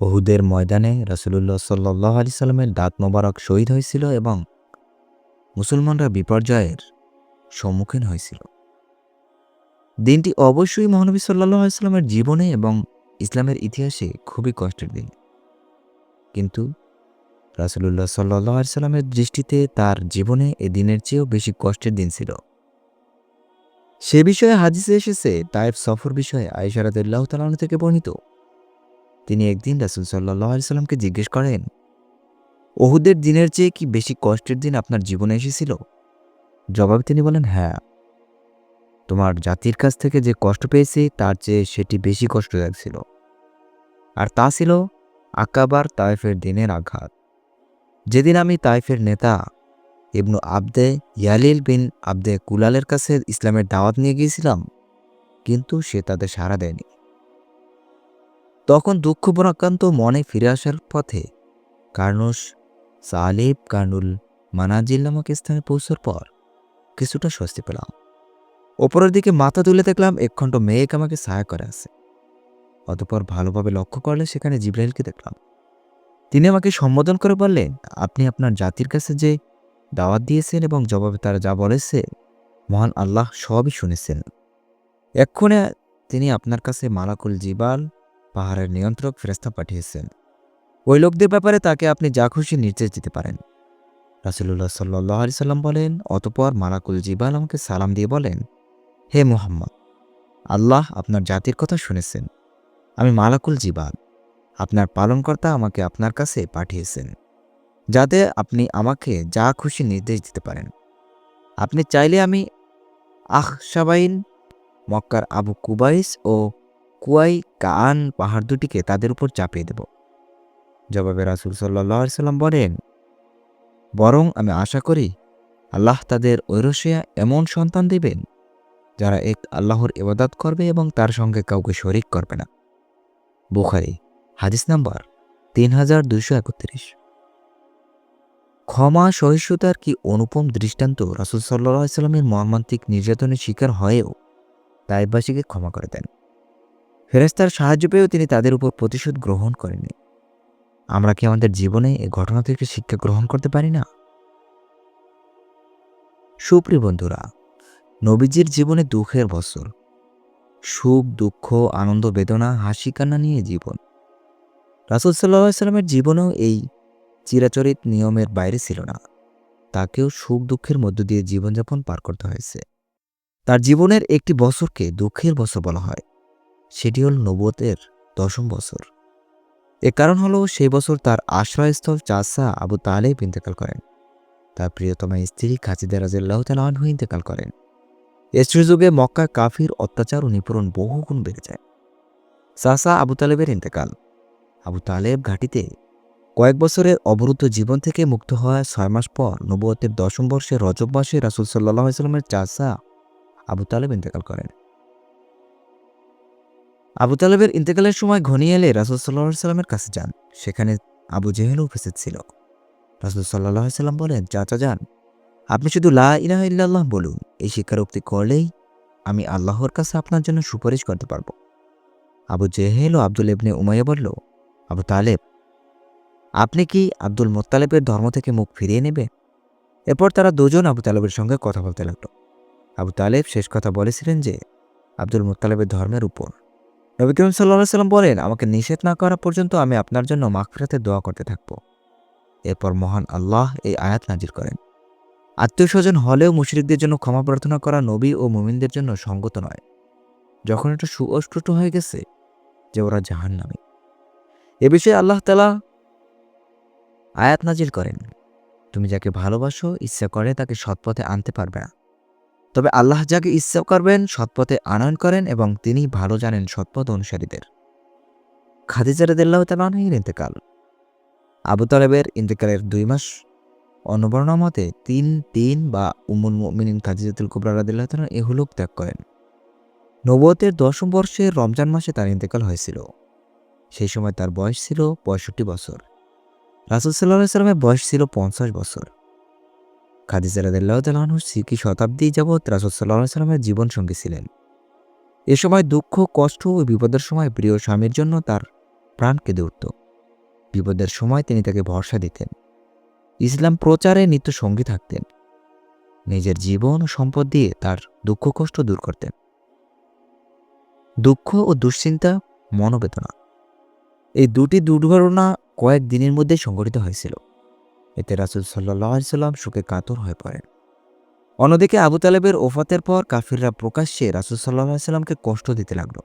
ওহুদের ময়দানে রাসুলুল্লাহ সাল্লাহ আলি সাল্লামের দাঁত মোবারক শহীদ হয়েছিল এবং মুসলমানরা বিপর্যয়ের সম্মুখীন হয়েছিল। দিনটি অবশ্যই মহানবী সাল্লাহ আলাইস্লামের জীবনে এবং ইসলামের ইতিহাসে খুবই কষ্টের দিন। কিন্তু রাসুলুল্লাহ সাল্লাহ আলিয়াল্লামের দৃষ্টিতে তার জীবনে এ দিনের চেয়েও বেশি কষ্টের দিন ছিল। সে বিষয়ে হাদিসে এসেছে তায়েব সফর বিষয়ে তালন থেকে বর্ণিত। তিনি একদিন রাসুল সাল্লাহ জিজ্ঞেস করেন, ওহুদের দিনের চেয়ে কি বেশি কষ্টের দিন আপনার জীবনে এসেছিল? জবাবে তিনি বলেন হ্যাঁ। তোমার জাতির কাছ থেকে যে কষ্ট পেয়েছি, তার চেয়ে সেটি বেশি কষ্টদায়ক ছিল আর তা ছিল আকাবার তায়েফের দিনের আঘাত। যেদিন আমি তাইফের নেতা ইবনু আবদে ইয়ালিল বিন আবদে কুলালের কাছে ইসলামের দাওয়াত নিয়ে গিয়েছিলাম, কিন্তু সে তাদের সাড়া দেয়নি। তখন দুঃখ পরাক্রান্ত মনে ফিরে আসার পথে কার্নুস, সালেব কার্নুল, মানাজিল নামক স্থানে পৌঁছার পর কিছুটা স্বস্তি পেলাম। ওপরের দিকে মাথা তুলে দেখলাম একখণ্ড মেঘ আমাকে ছায়া করে আছে। অতপর ভালোভাবে লক্ষ্য করলে সেখানে জিব্রাইলকে দেখলাম। তিনি আমাকে সম্বোধন করে বললেন, আপনি আপনার জাতির কাছে যে দাওয়াত দিয়েছেন এবং জবাবে তারা যা বলেছে, মহান আল্লাহ সবই শুনেছেন। এক্ষণে তিনি আপনার কাছে মালাকুল জিবাল পাহাড়ের নিয়ন্ত্রক ফেরেস্তা পাঠিয়েছেন। ওই লোকদের ব্যাপারে তাকে আপনি যা খুশি নির্দেশ দিতে পারেন। রাসুল্লাহ সাল্লাহ আলি সাল্লাম বলেন, অতপর মালাকুল জিবাল আমাকে সালাম দিয়ে বলেন, হে মোহাম্মদ, আল্লাহ আপনার জাতির কথা শুনেছেন। আমি মালাকুল জিবাল, আপনার পালনকর্তা আমাকে আপনার কাছে পাঠিয়েছেন, যাতে আপনি আমাকে যা খুশি নির্দেশ দিতে পারেন। আপনি চাইলে আমি আহসাবাইন মক্কার আবু কুবাইস ও কুয়াই কান পাহাড় দুটিকে তাদের উপর চাপিয়ে দেব। জবাবে রাসুল সাল্লাহ সাল্লাম বলেন, বরং আমি আশা করি আল্লাহ তাদের ঐরসিয়া এমন সন্তান দেবেন, যারা এক আল্লাহর ইবাদত করবে এবং তার সঙ্গে কাউকে শরিক করবে না। বুখারি, হাদিস নাম্বার তিন হাজার দুইশো একত্রিশ। ক্ষমা, সহিষ্ণুতার কি অনুপম দৃষ্টান্ত রাসুল সাল্লাহ সাল্লামের মর্মান্তিক নির্যাতনের শিকার হয়েও তাইবাসীকে ক্ষমা করে দেন। ফেরেস্তার সাহায্য পেয়েও তিনি তাদের উপর প্রতিশোধ গ্রহণ করেননি। আমরা কি আমাদের জীবনে এই ঘটনা থেকে শিক্ষা গ্রহণ করতে পারি না? সুপ্রিয় বন্ধুরা, নবীজির জীবনে দুঃখের বছর। সুখ, দুঃখ, আনন্দ, বেদনা, হাসি, কান্না নিয়ে জীবন। রাসুল সাল্লাহ সাল্লামের জীবনেও এই চিরাচরিত নিয়মের বাইরে ছিল না। তাকেও সুখ, দুঃখের মধ্য দিয়ে জীবনযাপন পার করতে হয়েছে। তার জীবনের একটি বছরকে দুঃখের বছর বলা হয়। সেটি হল নবতের দশম বছর। এ কারণ হলো সেই বছর তার আশ্রয়স্থল চাষা আবু তালেব ইন্তেকাল করেন। তার প্রিয়তমা স্ত্রী খাজিদা রাজিল্লাহ তালহু ইন্তেকাল করেন। এ সুযোগে মক্কা কাফির অত্যাচার ও নিপূরণ বহুগুণ বেড়ে যায়। চাষা আবু তালেবের ইন্তেকাল। আবু তালেব ঘাটিতে কয়েক বছরের অবরুদ্ধ জীবন থেকে মুক্ত হওয়ার ছয় মাস পর নবুয়তের দশম বর্ষে রজব মাসে রাসুল সাল্লাহ সাল্লামের চাষা আবু তালেব ইন্তেকাল করেন। আবু তালেবের ইন্তেকালের সময় ঘনিয়ে এলে রাসুল সাল্লাহ সাল্লামের কাছে যান। সেখানে আবু জেহেলও উপস্থিত ছিল। রাসুল সাল্লাহ সাল্লাম বলেন, চাচা, যান। আপনি শুধু লা ইলাহ ইল্লাল্লাহ বলুন। এই শিক্ষার স্বীকারোক্তি করলেই আমি আল্লাহর কাছে আপনার জন্য সুপারিশ করতে পারব। আবু জেহেল ও আব্দুল ইবনে উমাইয়া বলল, আবু তালেব, আপনি কি আব্দুল মোত্তালেবের ধর্ম থেকে মুখ ফিরিয়ে নেবে? এরপর তারা দুজন আবু তালেবের সঙ্গে কথা বলতে লাগল। আবু তালেব শেষ কথা বলেছিলেন যে, আব্দুল মোত্তালেবের ধর্মের উপর নবী করিম সাল্লাহ সাল্লাম বলেন, আমাকে নিষেধ না করা পর্যন্ত আমি আপনার জন্য মাগফিরাতে দোয়া করতে থাকব। এরপর মহান আল্লাহ এই আয়াত নাজির করেন। আত্মীয় স্বজন হলেও মুশরিকদের জন্য ক্ষমা প্রার্থনা করা নবী ও মুমিনদের জন্য সঙ্গত নয়। যখন এটা সুস্পষ্ট হয়ে গেছে যে ওরা জাহান নামে এ বিষয়ে আল্লাহ তালা আয়াত নাজির করেন, তুমি যাকে ভালোবাসো, ইচ্ছা করে তাকে সৎপথে আনতে পারবে না। তবে আল্লাহ যাকে ইচ্ছা করবেন, সৎপথে আনয়ন করেন এবং তিনি ভালো জানেন সৎপথ অনুসারীদের। খাদিজা রদেল্লাহ তালাহির ইন্তেকাল। আবু তালেবের ইন্তেকালের দুই মাস অন্নবর্ণা মতে তিন তিন বা উমুল মিনিন খাদিজাতুল কুবরা রাদিল্লাহ তালা এহুলোক ত্যাগ করেন। নবতের দশম বর্ষে রমজান মাসে তার ইন্তেকাল হয়েছিল। সেই সময় তার বয়স ছিল পঁয়ষট্টি বছর। রাসুল সাল্লাহ সাল্লামের বয়স ছিল পঞ্চাশ বছর। খাদিজা রাদিল্লাহ তালাহুর সিকি শতাব্দী যাবৎ রাসুল সাল্লাহ সাল্লামের জীবনসঙ্গী ছিলেন। এ সময় দুঃখ, কষ্ট ও বিপদের সময় প্রিয় স্বামীর জন্য তার প্রাণ কেঁদে উঠত। বিপদের সময় তিনি তাকে ভরসা দিতেন। ইসলাম প্রচারে নিত্য সঙ্গী থাকতেন। নিজের জীবন ও সম্পদ দিয়ে তার দুঃখ, কষ্ট দূর করতেন। দুঃখ ও দুশ্চিন্তা মনোবেদনা। এই দুটি দুর্ঘটনা কয়েক দিনের মধ্যে সংঘটিত হয়েছিল। এতে রাসুল সাল্লাহ সাল্লাম শোকে কাতর হয়ে পড়েন। অন্যদিকে আবু তালেবের ওফাতের পর কাফিররা প্রকাশ্যে রাসুল সাল্লাহ সাল্লামকে কষ্ট দিতে লাগল।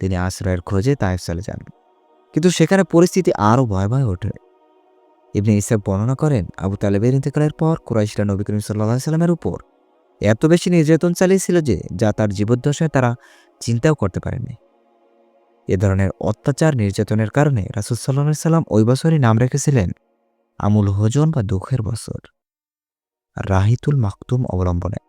তিনি আশ্রয়ের খোঁজে তাইফ চলে যান। কিন্তু সেখানে পরিস্থিতি আরও ভয় ভয়াবহ ওঠে। ইবনে ইসাব বর্ণনা করেন, আবু তালেবের ইন্তেকালের পর কুরাইশরা নবী করিম সাল্লাহ সাল্লামের উপর এত বেশি নির্যাতন চালিয়েছিল যে যা তার জীবদ্দশায় তারা চিন্তাও করতে পারেনি এ ধরনের অত্যাচার, নির্যাতনের কারণে রাসুল সাল্লাহ সাল্লাম ওই বছরই নাম রেখেছিলেন আমুল হোজন বা দুঃখের বছর। রাহিতুল মাকতুম অবলম্বনে।